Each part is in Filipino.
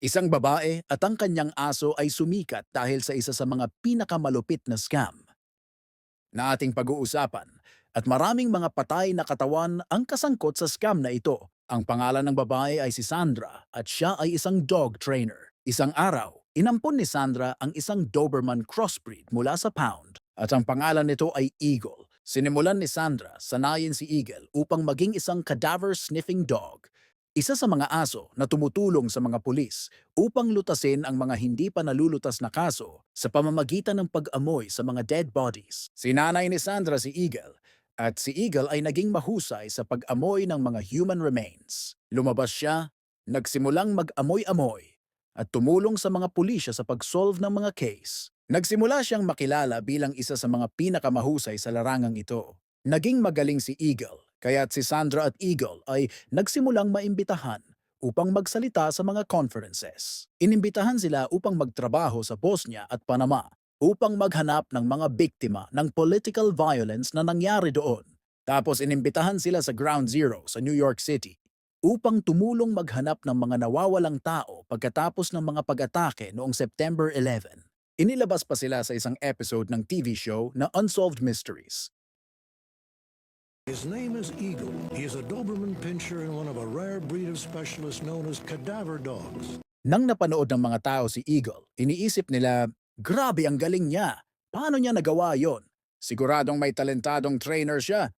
Isang babae at ang kanyang aso ay sumikat dahil sa isa sa mga pinakamalupit na scam na ating pag-uusapan at maraming mga patay na katawan ang kasangkot sa scam na ito. Ang pangalan ng babae ay si Sandra at siya ay isang dog trainer. Isang araw, inampon ni Sandra ang isang Doberman crossbreed mula sa Pound at ang pangalan nito ay Eagle. Sinimulan ni Sandra sanayin si Eagle upang maging isang cadaver-sniffing dog isa sa mga aso na tumutulong sa mga pulis upang lutasin ang mga hindi pa nalulutas na kaso sa pamamagitan ng pag-amoy sa mga dead bodies. Sinanay ni Sandra si Eagle at si Eagle ay naging mahusay sa pag-amoy ng mga human remains. Lumabas siya, nagsimulang mag-amoy-amoy at tumulong sa mga pulisya sa pag-solve ng mga case. Nagsimula siyang makilala bilang isa sa mga pinakamahusay sa larangang ito. Naging magaling si Eagle, kaya't si Sandra at Eagle ay nagsimulang maimbitahan upang magsalita sa mga conferences. Inimbitahan sila upang magtrabaho sa Bosnia at Panama upang maghanap ng mga biktima ng political violence na nangyari doon. Tapos inimbitahan sila sa Ground Zero sa New York City upang tumulong maghanap ng mga nawawalang tao pagkatapos ng mga pag-atake noong September 11. Inilabas pa sila sa isang episode ng TV show na Unsolved Mysteries His name is Eagle. He is a Doberman pinscher and one of a rare breed of specialists known as cadaver dogs. Nang napanood ng mga tao si Eagle, iniisip nila, grabe ang galing niya. Paano niya nagawa yon? Siguradong may talentadong trainer siya.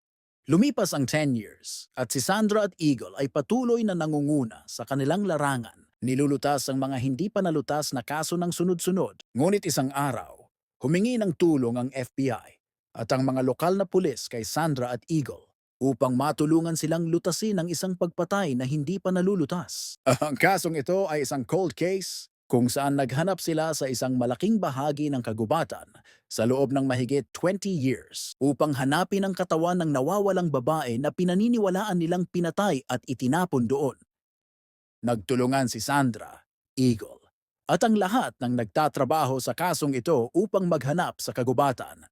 Lumipas ang 10 years at si Sandra at Eagle ay patuloy na nangunguna sa kanilang larangan. Nilulutas ang mga hindi pa nalutas na kaso ng sunod-sunod. Ngunit isang araw, humingi ng tulong ang FBI at ang mga lokal na pulis kay Sandra at Eagle upang matulungan silang lutasin ang isang pagpatay na hindi pa nalulutas. Ang kasong ito ay isang cold case kung saan naghanap sila sa isang malaking bahagi ng kagubatan sa loob ng mahigit 20 years upang hanapin ang katawan ng nawawalang babae na pinaniniwalaan nilang pinatay at itinapon doon. Nagtulungan si Sandra, Eagle, at ang lahat ng nagtatrabaho sa kasong ito upang maghanap sa kagubatan.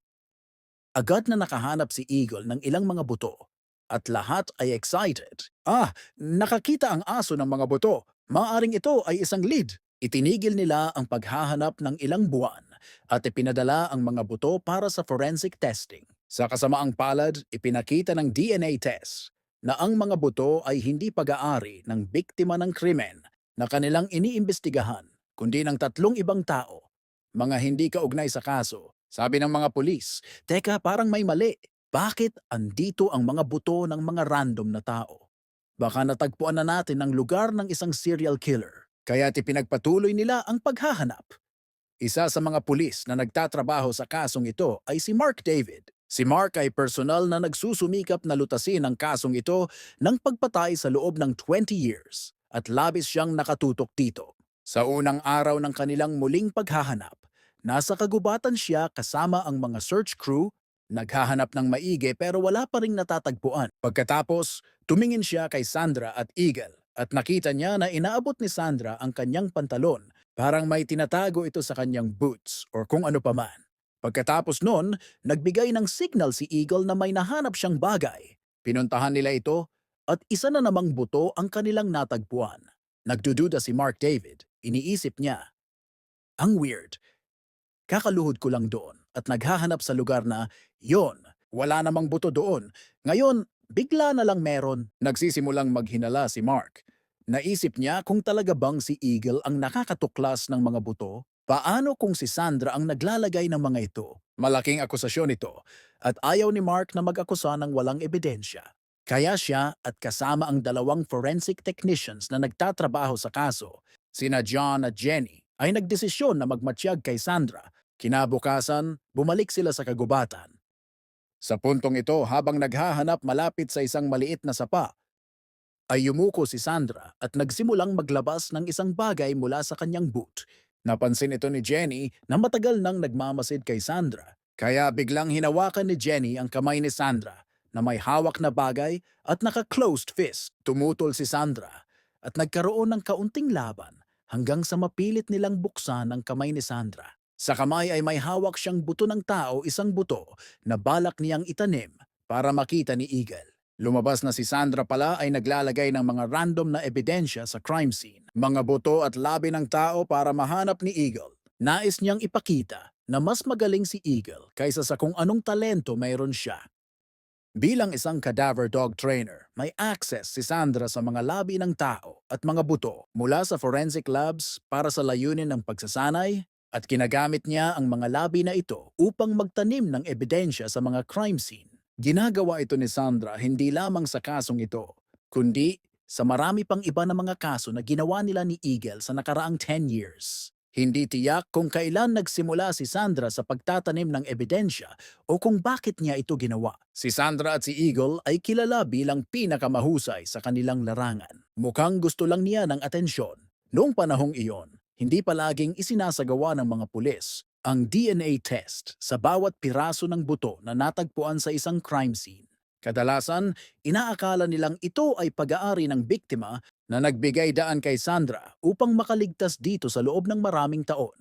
Agad na nakahanap si Eagle ng ilang mga buto at lahat ay excited. Ah, nakakita ang aso ng mga buto. Maaring ito ay isang lead. Itinigil nila ang paghahanap ng ilang buwan at ipinadala ang mga buto para sa forensic testing. Sa kasamaang palad, ipinakita ng DNA test na ang mga buto ay hindi pag-aari ng biktima ng krimen na kanilang iniimbestigahan, kundi ng tatlong ibang tao, mga hindi kaugnay sa kaso. Sabi ng mga pulis, Teka, parang may mali. Bakit andito ang mga buto ng mga random na tao? Baka natagpuan na natin ang lugar ng isang serial killer. Kaya't ipinagpatuloy nila ang paghahanap. Isa sa mga pulis na nagtatrabaho sa kasong ito ay si Mark David. Si Mark ay personal na nagsusumikap na lutasin ang kasong ito ng pagpatay sa loob ng 20 years at labis siyang nakatutok dito. Sa unang araw ng kanilang muling paghahanap, nasa kagubatan siya kasama ang mga search crew, naghahanap ng maigi pero wala pa ring natatagpuan. Pagkatapos, tumingin siya kay Sandra at Eagle at nakita niya na inaabot ni Sandra ang kanyang pantalon parang may tinatago ito sa kanyang boots or kung ano paman. Pagkatapos nun, nagbigay ng signal si Eagle na may nahanap siyang bagay. Pinuntahan nila ito at isa na namang buto ang kanilang natagpuan. Nagdududa si Mark David. Iniisip niya, ang weird. Kakaluhod ko lang doon at naghahanap sa lugar na, yon, wala namang buto doon. Ngayon, bigla na lang meron. Nagsisimulang maghinala si Mark. Naisip niya kung talaga bang si Eagle ang nakakatuklas ng mga buto Paano kung si Sandra ang naglalagay ng mga ito? Malaking akusasyon ito at ayaw ni Mark na mag-akusa ng walang ebidensya. Kaya siya at kasama ang dalawang forensic technicians na nagtatrabaho sa kaso, sina John at Jenny, ay nagdesisyon na magmatsyag kay Sandra. Kinabukasan, bumalik sila sa kagubatan. Sa puntong ito, habang naghahanap malapit sa isang maliit na sapa, ay yumuko si Sandra at nagsimulang maglabas ng isang bagay mula sa kanyang boot. Napansin ito ni Jenny na matagal nang nagmamasid kay Sandra. Kaya biglang hinawakan ni Jenny ang kamay ni Sandra na may hawak na bagay at naka-closed fist. Tumutol si Sandra at nagkaroon ng kaunting laban hanggang sa mapilit nilang buksan ang kamay ni Sandra. Sa kamay ay may hawak siyang buto ng tao, isang buto na balak niyang itanim para makita ni Eagle. Lumabas na si Sandra pala ay naglalagay ng mga random na ebidensya sa crime scene. Mga buto at labi ng tao para mahanap ni Eagle. Nais niyang ipakita na mas magaling si Eagle kaysa sa kung anong talento mayroon siya. Bilang isang cadaver dog trainer, may access si Sandra sa mga labi ng tao at mga buto mula sa forensic labs para sa layunin ng pagsasanay at kinagamit niya ang mga labi na ito upang magtanim ng ebidensya sa mga crime scene. Ginagawa ito ni Sandra hindi lamang sa kasong ito, kundi sa marami pang iba na mga kaso na ginawa nila ni Eagle sa nakaraang 10 years. Hindi tiyak kung kailan nagsimula si Sandra sa pagtatanim ng ebidensya o kung bakit niya ito ginawa. Si Sandra at si Eagle ay kilala bilang pinakamahusay sa kanilang larangan. Mukhang gusto lang niya ng atensyon. Noong panahong iyon, hindi palaging isinasagawa ng mga pulis ang DNA test sa bawat piraso ng buto na natagpuan sa isang crime scene. Kadalasan, inaakala nilang ito ay pag-aari ng biktima na nagbigay daan kay Sandra upang makaligtas dito sa loob ng maraming taon.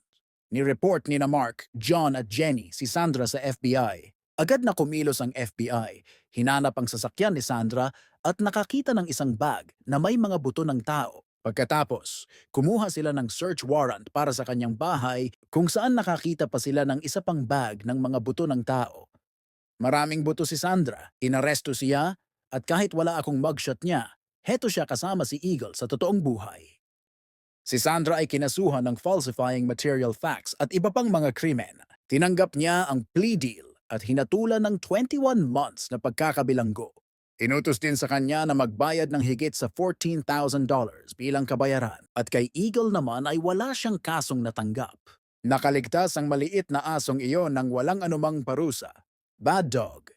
Ni-report ni na Mark, John at Jenny si Sandra sa FBI. Agad na kumilos ang FBI, hinanap ang sasakyan ni Sandra at nakakita ng isang bag na may mga buto ng tao. Pagkatapos, kumuha sila ng search warrant para sa kanyang bahay kung saan nakakita pa sila ng isa pang bag ng mga buto ng tao. Maraming buto si Sandra, inaresto siya, at kahit wala akong mugshot niya, heto siya kasama si Eagle sa totoong buhay. Si Sandra ay kinasuhan ng falsifying material facts at iba pang mga krimen. Tinanggap niya ang plea deal at hinatulan ng 21 months na pagkakabilanggo. Inutos din sa kanya na magbayad ng higit sa $14,000 bilang kabayaran at kay Eagle naman ay wala siyang kasong natanggap. Nakaligtas ang maliit na asong iyon ng walang anumang parusa. Bad dog,